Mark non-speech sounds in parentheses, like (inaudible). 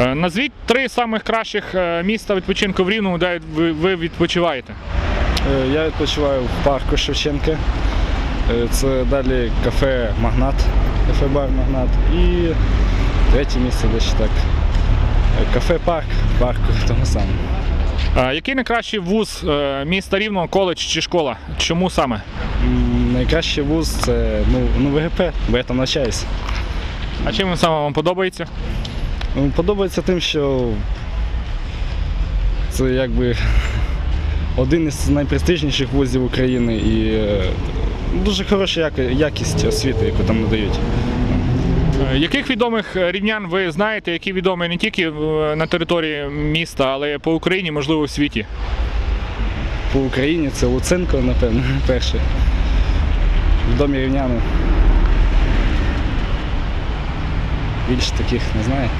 Е, Назвіть три самих кращих е, міста відпочинку в Рівному, де ви, відпочиваєте. Е, Я відпочиваю в парку Шевченка. Це далі кафе Магнат, кафе-бар Магнат. І третє місце десь так. Кафе-парк, в парку (laughs) тому самому. Який найкращий вуз міста Рівного, коледж чи школа? Чому саме? Найкращий вуз це ну, ну, ВГП, бо я там навчаюсь. А чим саме вам подобається? Ну, Подобається тим, що це якби один із найпрестижніших вузів України і е, дуже хороша якість освіти, яку там надають. Е, Яких відомих рівнян ви знаєте, які відомі не тільки на території міста, але й по Україні, можливо, в світі? По Україні це Луценко, напевно, (laughs) перший. Відомі рівняни. Більше таких не знаю.